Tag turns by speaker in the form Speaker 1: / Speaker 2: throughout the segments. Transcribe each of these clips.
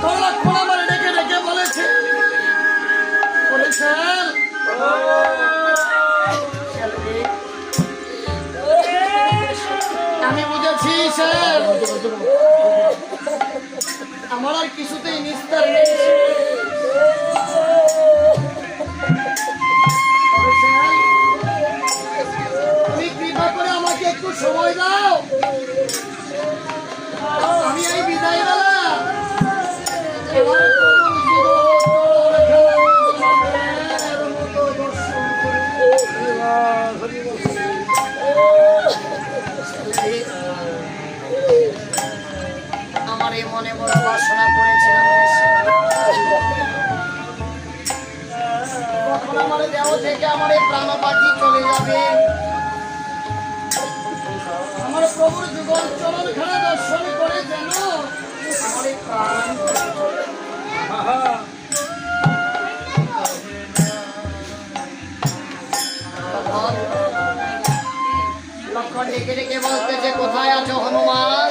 Speaker 1: তখন লক্ষণ আমার ডেকে আমি বুঝেছি স্যার। আমার আর কিছুতেই নিস্তার নেই। আমার এই মনে বড় বাসনা করেছিলাম কখন আমার দেহ থেকে আমার এই চলে যাবে। প্রভুর যুগল চরণ খানা দর্শন করে যেন লক্ষণ ডেকে ডেকে বলতেছে কোথায় আছো হনুমান?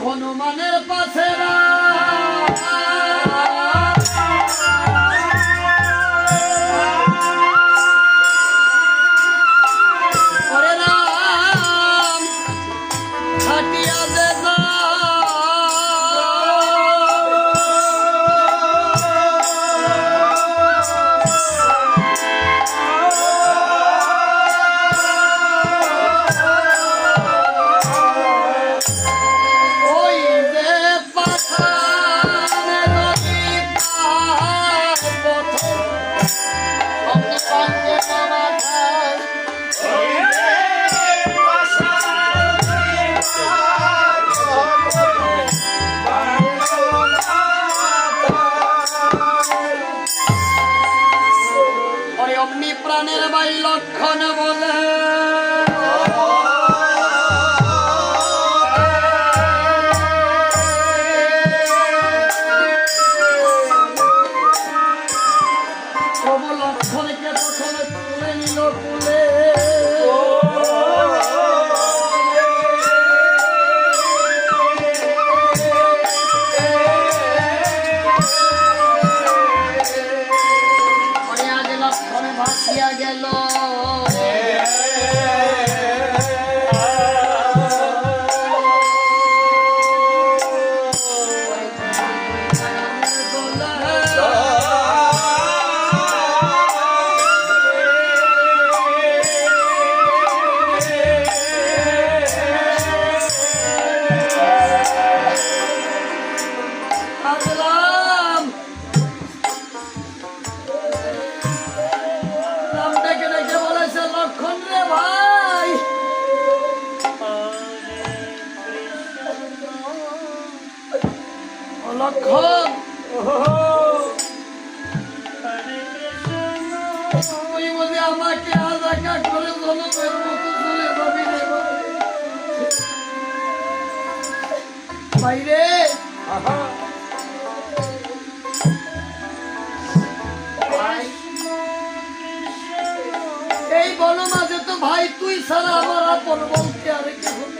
Speaker 1: হনুমানের পাশে প্রাণের বাই লক্ষণ বলে। লক্ষণকে তখন তুলে নিল কুলে। no লক্ষণ তুই বলে, আমাকে আজ একা করে জনমের মতো চলে যাবি। বাইরে এই বনমাঝে তো ভাই, তুই ছাড়া আমার আপন বলতে আর কেউ।